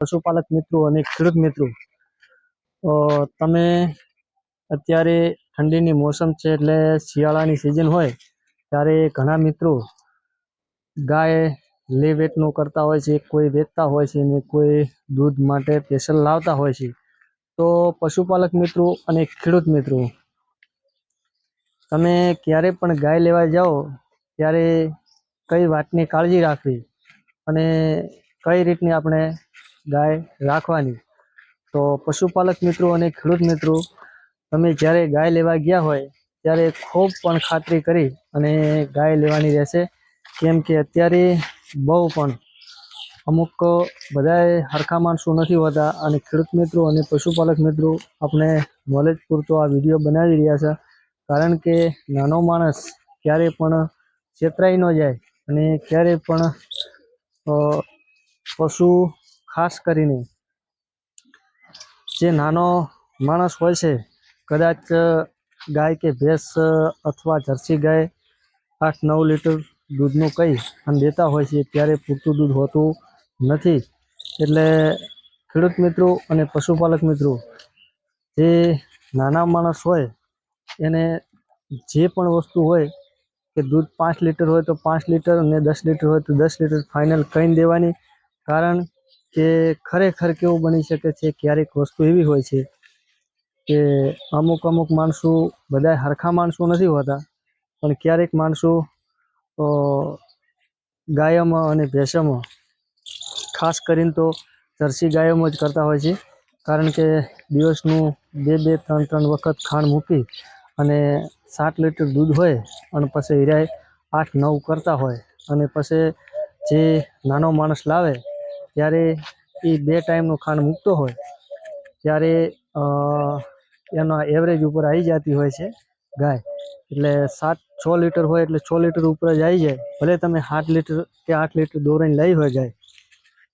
પશુપાલક મિત્રો અને ખેડૂત મિત્રો તમે અત્યારે ઠંડીની મોસમ છે એટલે શિયાળાની સિઝન હોય, ત્યારે ઘણા મિત્રો ગાય લે વેટનું કરતા હોય છે, કોઈ વેચતા હોય છે ને કોઈ દૂધ માટે સ્પેશિયલ લાવતા હોય છે. તો પશુપાલક મિત્રો અને ખેડૂત મિત્રો, તમે ક્યારે પણ ગાય લેવા જાઓ, ત્યારે કઈ વાતની કાળજી રાખવી અને કઈ રીતની આપણે ગાય રાખવાની. તો પશુપાલક મિત્રો અને ખેડૂત મિત્રો, તમે જ્યારે ગાય લેવા ગયા હોય, ત્યારે ખૂબ પણ ખાતરી કરી અને ગાય લેવાની રહેશે. કેમ કે અત્યારે બહુ પણ અમુક બધાએ હરખા માણસો નથી હોતા અને ખેડૂત મિત્રો અને પશુપાલક મિત્રો આપણે નોલેજ પૂરતો આ વીડિયો બનાવી રહ્યા છે. કારણ કે નાનો માણસ ક્યારે પણ છેતરાઈ ન જાય અને ક્યારે પણ પશુ ખાસ કરીને જે નાનો માણસ હોય છે, કદાચ ગાય કે ભેંસ અથવા જર્સી ગાય આઠ નવ લીટર દૂધનું કહી અને દેતા હોય છે, ત્યારે પૂરતું દૂધ હોતું નથી. એટલે ખેડૂત મિત્રો અને પશુપાલક મિત્રો, જે નાના માણસ હોય, એને જે પણ વસ્તુ હોય કે દૂધ પાંચ લીટર હોય તો પાંચ લીટર અને દસ લીટર હોય તો દસ લીટર ફાઇનલ કહીને દેવાની, કારણ કે ખરેખર કેવું બની શકે છે, ક્યારેક વસ્તુ એવી હોય છે કે અમુક અમુક માણસો બધા હરખા માણસો નથી હોતા, પણ ક્યારેક માણસો ગાયમાં અને ભેંસમાં, ખાસ કરીને તો જર્સી ગાયોમાં જ કરતા હોય છે, કારણ કે દિવસનું બે બે ત્રણ ત્રણ વખત ખાંડ મૂકી અને સાત લીટર દૂધ હોય અને પછી હિરાય આઠ નવ કરતા હોય અને પછી જે નાનો માણસ લાવે ત્યારે એ બે ટાઈમનું ખાંડ મૂકતો હોય, ત્યારે એના એવરેજ ઉપર આવી જતી હોય છે ગાય. એટલે સાત, છ લીટર હોય એટલે છ લીટર ઉપર જ આવી જાય. ભલે તમે સાત લીટર કે આઠ લીટર દોરાઈને લઈ હોય ગાય,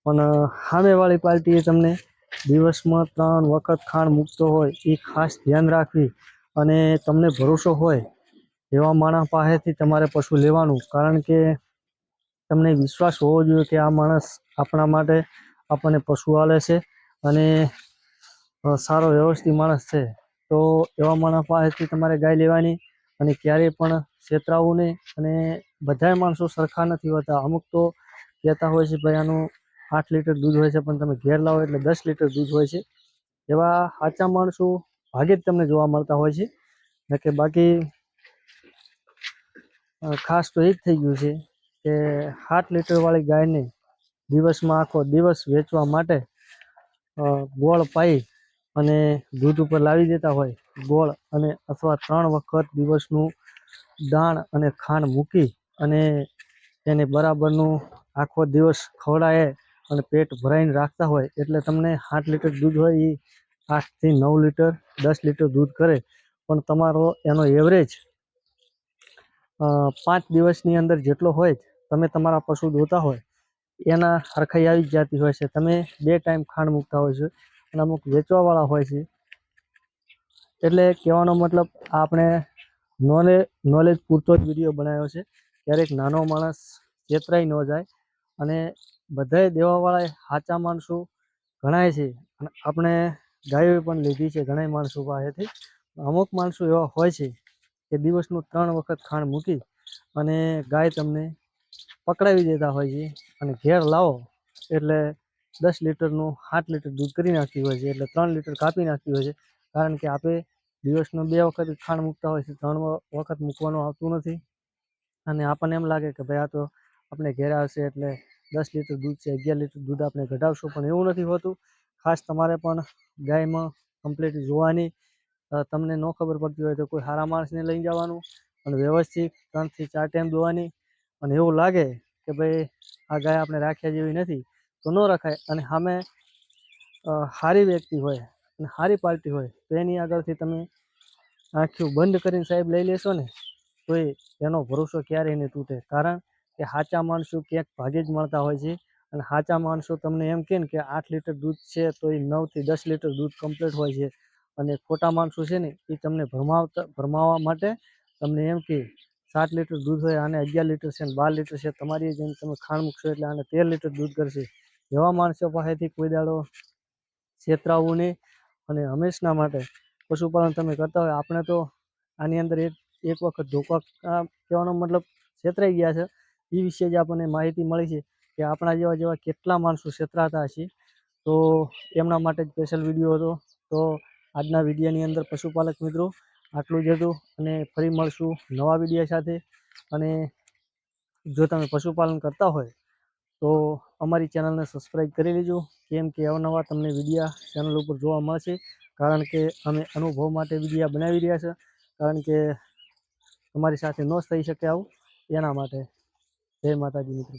પણ સામેવાળી પાર્ટીએ તમને દિવસમાં ત્રણ વખત ખાંડ મૂકતો હોય એ ખાસ ધ્યાન રાખવી અને તમને ભરોસો હોય એવા માણસ પાસેથી તમારે પશુ લેવાનું. કારણ કે તમને વિશ્વાસ હોવો જોઈએ કે આ માણસ આપણા માટે આપણને પશુ આલે છે અને સારો વ્યવસ્થિત માણસ છે. તો એવા માણસ પાસેથી તમારે ગાય લેવાની અને ક્યારેય પણ છેતરાવું નહીં અને બધાય માણસો સરખા નથી હોતા. અમુક તો કહેતા હોય છે, ભાઈ, આનું આઠ લીટર દૂધ હોય છે, પણ તમે ઘેર લાવો એટલે દસ લીટર દૂધ હોય છે. એવા સાચા માણસો ભાગે જ તમને જોવા મળતા હોય છે. કે બાકી ખાસ તો એ જ થઈ ગયું છે કે સાત લીટરવાળી ગાયને દિવસમાં આખો દિવસ વેચવા માટે ગોળ પાઈ અને દૂધ ઉપર લાવી દેતા હોય. ગોળ અને અથવા ત્રણ વખત દિવસનું દાણ અને ખાંડ મૂકી અને એને બરાબરનું આખો દિવસ ખવડાવે અને પેટ ભરાઈને રાખતા હોય. એટલે તમને આઠ લીટર દૂધ હોય એ આઠથી નવ લીટર, દસ લીટર દૂધ કરે. પણ તમારો એનો એવરેજ પાંચ દિવસની અંદર જેટલો હોય, તમે તમારા પશુ દોતા હોય એના હરખાઈ આવી જ જતી હોય છે. તમે બે ટાઈમ ખાંડ મૂકતા હોય છે. અને અમુક વેચવાવાળા હોય છે. એટલે કહેવાનો મતલબ આપણે નોલેજ નોલેજ પૂરતો જ વીડિયો બનાવ્યો છે. ક્યારેક નાનો માણસ છેતરાઈ ન જાય અને બધાય દેવાવાળા સાચા માણસો ઘણાય છે. અને આપણે ગાયો પણ લીધી છે ઘણાય માણસો પાસેથી. અમુક માણસો એવા હોય છે કે દિવસનું ત્રણ વખત ખાંડ મૂકી અને ગાય તમને પકડાવી દેતા હોય છે. અને ઘેર લાવો એટલે દસ લીટરનું આઠ લીટર દૂધ કરી નાખ્યું હોય છે એટલે ત્રણ લીટર કાપી નાખતી હોય છે. કારણ કે આપણે દિવસનો બે વખત ખાંડ મૂકતા હોય છે. ત્રણ વખત મૂકવાનું આવતું નથી. અને આપણને એમ લાગે કે ભાઈ આ તો આપણે ઘેર આવશે એટલે દસ લીટર દૂધ છે, અગિયાર લીટર દૂધ આપણે ઘટાડશું. પણ એવું નથી હોતું. ખાસ તમારે પણ ગાયમાં કમ્પ્લીટ જોવાની તમને ન ખબર પડતી હોય તો કોઈ સારા માણસને લઈ જવાનું. અને વ્યવસ્થિત ત્રણથી ચાર ટાઈમ દોવાની. અને એવું લાગે કે ભાઈ આ ગાય આપણે રાખ્યા જેવી નથી, તો ન રખાય. અને સામે સારી વ્યક્તિ હોય અને સારી પાર્ટી હોય, તો એની આગળથી તમે આંખ્યું બંધ કરીને સાહેબ લઈ લેશો ને તો એનો ભરોસો ક્યારેય નહીં તૂટે. કારણ કે સાચા માણસો ક્યાંક ભાગે જ મળતા હોય છે. અને સાચા માણસો તમને એમ કહે કે આઠ લીટર દૂધ છે તો એ નવથી દસ લીટર દૂધ કમ્પ્લીટ હોય છે. અને ખોટા માણસો છે ને, એ તમને ભરમાવતા, ભરમાવવા માટે તમને એમ કે સાત લીટર દૂધ હોય આને અગિયાર લીટર છે અને બાર લીટર છે. તમારી જેમ તમે ખાંડ મૂકશો એટલે આને તેર લીટર દૂધ કરશે. એવા માણસો પાસેથી કોઈ દાડો છેતરાવું નહીં અને હંમેશના માટે પશુપાલન તમે કરતા હોય. આપણે તો આની અંદર એક એક વખત ધોકા કહેવાનો મતલબ છેતરાઈ ગયા છે. એ વિશે જ આપણને માહિતી મળી છે કે આપણા જેવા જેવા કેટલા માણસો છેતરાતા હશે. તો એમના માટે જ સ્પેશિયલ વીડિયો હતો. તો આજના વિડીયોની અંદર પશુપાલક મિત્રો આટલું જ હતું અને ફરી મળશું નવા વિડીયા સાથે. અને જો તમે પશુપાલન કરતા હોય તો અમારી ચેનલને સબસ્ક્રાઈબ કરી લેજો. કેમ કે અવનવા તમને વિડીયા ચેનલ ઉપર જોવા મળશે. કારણ કે અમે અનુભવ માટે વિડીયા બનાવી રહ્યા છે. કારણ કે તમારી સાથે ન થઈ શકે આવું. એના માટે. જય માતાજી મિત્રો.